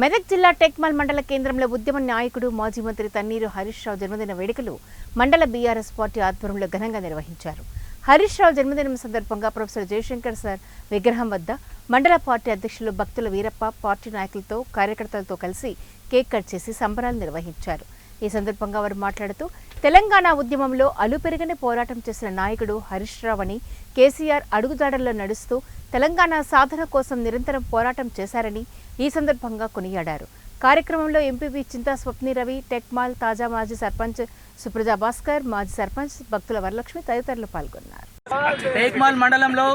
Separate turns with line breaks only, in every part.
మెదక్ జిల్లా టెక్మల్ మండల కేంద్రంలో ఉద్యమ నాయకుడు మాజీ మంత్రి తన్నీరు హరీష్ రావు జన్మదిన వేడుకలు మండల బీఆర్ఎస్ పార్టీ ఆధ్వర్యంలో ఘనంగా నిర్వహించారు. హరీష్ రావు జన్మదినం సందర్భంగా ప్రొఫెసర్ జయశంకర్ సార్ విగ్రహం వద్ద మండల పార్టీ అధ్యక్షులు భక్తుల వీరప్ప పార్టీ నాయకులతో కార్యకర్తలతో కలిసి కేక్ కట్ చేసి సంబరాలు నిర్వహించారు. ఈ సందర్భంగా వారు మాట్లాడుతూ తెలంగాణ ఉద్యమంలో అలుపెరగని పోరాటం చేసిన నాయకుడు హరీష్ రావు అని కేసీఆర్ అడుగుజాడల్లో నడుస్తూ తెలంగాణ సాధన కోసం నిరంతరం పోరాటం చేశారని ఈ సందర్భంగా కొనియాడారు. కార్యక్రమంలో ఎంపీపీ చింతా స్వప్ని రవి టెక్మాల్ తాజా మాజీ సర్పంచ్ సుప్రజా భాస్కర్ మాజీ సర్పంచ్ భక్తుల వరలక్ష్మి తదితరులు పాల్గొన్నారు.
టేక్మాల్ మండలంలో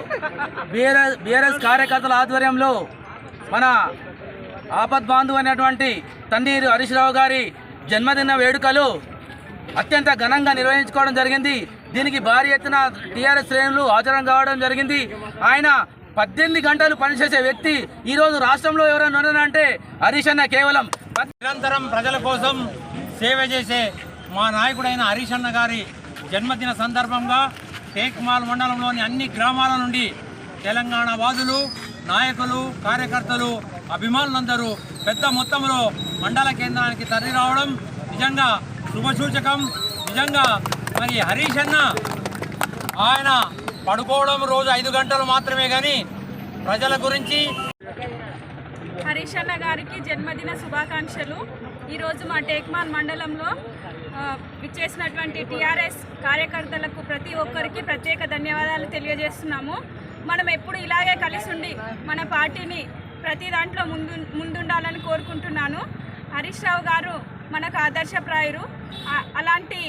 బీఆర్ఎస్ బీఆర్ఎస్ కార్యకర్తల ఆధ్వర్యంలో మన ఆపద్ బాంధు అనేటువంటి తన్నీరు హరీష్ రావు గారి జన్మదిన వేడుకలు అత్యంత ఘనంగా నిర్వహించుకోవడం జరిగింది. దీనికి భారీ ఎత్తున టీఆర్ఎస్ శ్రేణులు హాజరం కావడం జరిగింది. ఆయన పద్దెనిమిది గంటలు పనిచేసే వ్యక్తి. ఈరోజు రాష్ట్రంలో ఎవరైనా ఉన్నారంటే హరీష్ అన్న కేవలం
నిరంతరం ప్రజల కోసం సేవ చేసే మా నాయకుడైన హరీష్ అన్న గారి జన్మదిన సందర్భంగా టేక్మాల్ మండలంలోని అన్ని గ్రామాల నుండి తెలంగాణ వాదులు నాయకులు కార్యకర్తలు అభిమానులందరూ పెద్ద మొత్తంలో మండల కేంద్రానికి తరలి రావడం నిజంగా శుభసూచకం. నిజంగా మరి హరీష్ అన్న ఆయన పడుకోవడం రోజు ఐదు గంటలు మాత్రమే కానీ ప్రజల గురించి
హరీష్ అన్న గారికి జన్మదిన శుభాకాంక్షలు. ఈరోజు మా టేక్మాన్ మండలంలో విచ్చేసినటువంటి టీఆర్ఎస్ కార్యకర్తలకు ప్రతి ఒక్కరికి ప్రత్యేక ధన్యవాదాలు తెలియజేస్తున్నాము. మనం ఎప్పుడు ఇలాగే కలిసి ఉండి మన పార్టీని ప్రతి దాంట్లో ముందు ముందుండాలని కోరుకుంటున్నాను. హరీష్ రావు గారు మనకు ఆదర్శప్రాయురు అలాంటి